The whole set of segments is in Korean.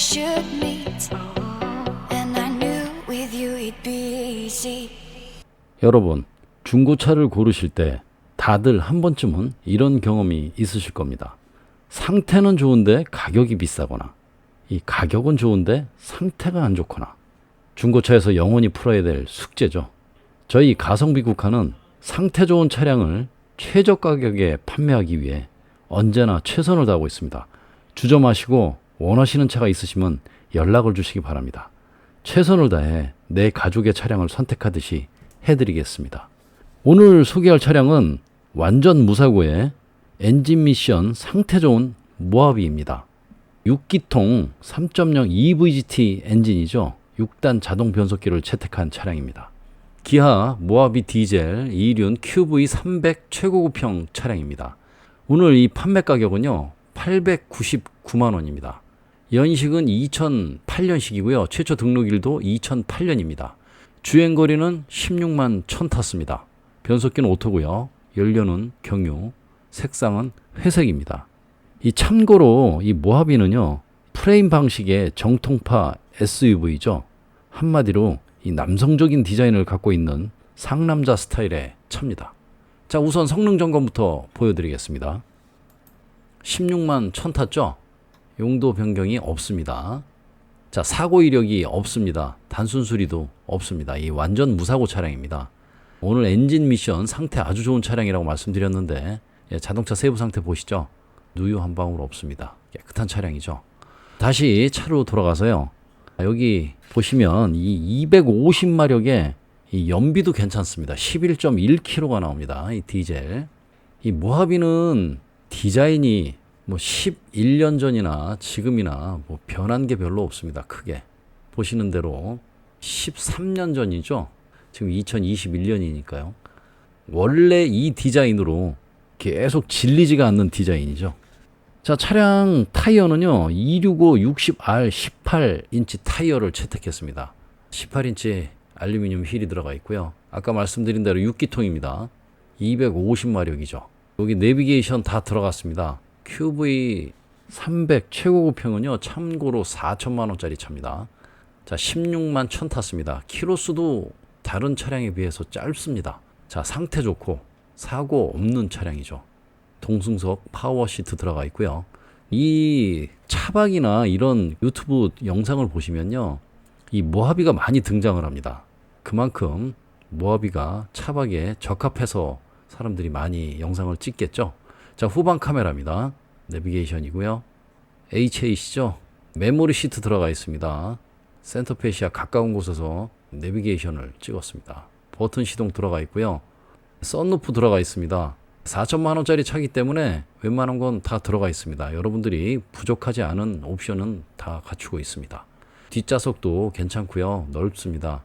should meet. And I knew with you it'd be easy. 여러분, 중고차를 고르실 때 다들 한 번쯤은 이런 경험이 있으실 겁니다. 상태는 좋은데 가격이 비싸거나, 이 가격은 좋은데 상태가 안 좋거나, 중고차에서 영원히 풀어야 될 숙제죠. 저희 가성비 국화는 상태 좋은 차량을 최저 가격에 판매하기 위해 언제나 최선을 다하고 있습니다. 주저 마시고 원하시는 차가 있으시면 연락을 주시기 바랍니다. 최선을 다해 내 가족의 차량을 선택하듯이 해드리겠습니다. 오늘 소개할 차량은 완전 무사고의 엔진 미션 상태 좋은 모하비입니다. 6기통 3.0 EVGT 엔진이죠. 6단 자동 변속기를 채택한 차량입니다. 기아 모하비 디젤 2륜 QV 300 최고급형 차량입니다. 오늘 이 판매 가격은요. 899만 원입니다. 연식은 2008년식이고요. 최초 등록일도 2008년입니다. 주행 거리는 16만 1000 탔습니다. 변속기는 오토고요. 연료는 경유, 색상은 회색입니다. 이 참고로 이 모하비는요. 프레임 방식의 정통파 SUV죠. 한마디로 이 남성적인 디자인을 갖고 있는 상남자 스타일의 차입니다. 자, 우선 성능 점검부터 보여드리겠습니다. 16만 1000 탔죠? 용도 변경이 없습니다. 자, 사고 이력이 없습니다. 단순 수리도 없습니다. 이 완전 무사고 차량입니다. 오늘 엔진 미션 상태 아주 좋은 차량이라고 말씀드렸는데 예, 자동차 세부 상태 보시죠. 누유 한 방울 없습니다. 깨끗한 차량이죠. 다시 차로 돌아가서요. 여기 보시면 이 250마력의 이 연비도 괜찮습니다. 11.1km가 나옵니다. 이 디젤. 이 모하비는 디자인이 뭐 11년 전이나 지금이나 뭐 변한 게 별로 없습니다. 크게. 보시는 대로 13년 전이죠. 지금 2021년이니까요. 원래 이 디자인으로 계속 질리지가 않는 디자인이죠. 자, 차량 타이어는요, 265 60R 18인치 타이어를 채택했습니다. 18인치 알루미늄 휠이 들어가 있고요. 아까 말씀드린 대로 6기통입니다. 250마력이죠. 여기 내비게이션 다 들어갔습니다. QV 300 최고급형은요, 참고로 4천만 원짜리 차입니다. 자, 16만 1000 탔습니다. 키로수도 다른 차량에 비해서 짧습니다. 자, 상태 좋고 사고 없는 차량이죠. 동승석 파워 시트 들어가 있고요. 이 차박이나 이런 유튜브 영상을 보시면요. 이 모하비가 많이 등장을 합니다. 그만큼 모하비가 차박에 적합해서 사람들이 많이 영상을 찍겠죠. 자, 후방 카메라입니다. 내비게이션이고요. HAC죠. 메모리 시트 들어가 있습니다. 센터페시아 가까운 곳에서 내비게이션을 찍었습니다. 버튼 시동 들어가 있고요. 썬루프 들어가 있습니다. 4천만 원짜리 차기 때문에 웬만한 건 다 들어가 있습니다. 여러분들이 부족하지 않은 옵션은 다 갖추고 있습니다. 뒷좌석도 괜찮고요. 넓습니다.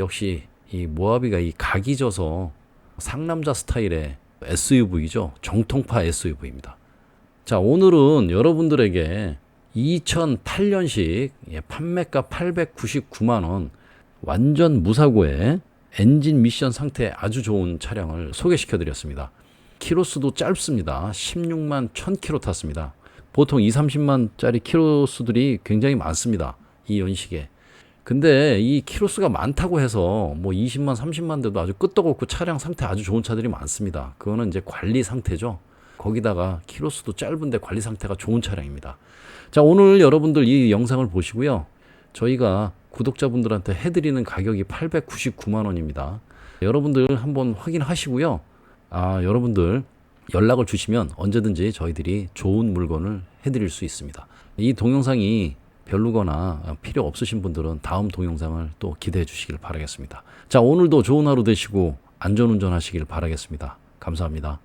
역시 이 모하비가 이 각이 져서 상남자 스타일의 SUV죠. 정통파 SUV입니다. 자, 오늘은 여러분들에게 2008년식 예, 판매가 899만 원 완전 무사고의 엔진 미션 상태 아주 좋은 차량을 소개시켜 드렸습니다. 키로수도 짧습니다. 16만 1000km 탔습니다. 보통 2, 30만짜리 키로수들이 굉장히 많습니다. 이 연식에. 근데 이 키로수가 많다고 해서 뭐 20만, 30만 대도 아주 끄떡 없고 차량 상태 아주 좋은 차들이 많습니다. 그거는 이제 관리 상태죠. 거기다가 키로수도 짧은데 관리 상태가 좋은 차량입니다. 자, 오늘 여러분들 이 영상을 보시고요. 저희가 구독자분들한테 해드리는 가격이 899만 원입니다. 여러분들 한번 확인하시고요. 아, 여러분들 연락을 주시면 언제든지 저희들이 좋은 물건을 해드릴 수 있습니다. 이 동영상이 별로거나 필요 없으신 분들은 다음 동영상을 또 기대해 주시길 바라겠습니다. 자, 오늘도 좋은 하루 되시고 안전운전 하시길 바라겠습니다. 감사합니다.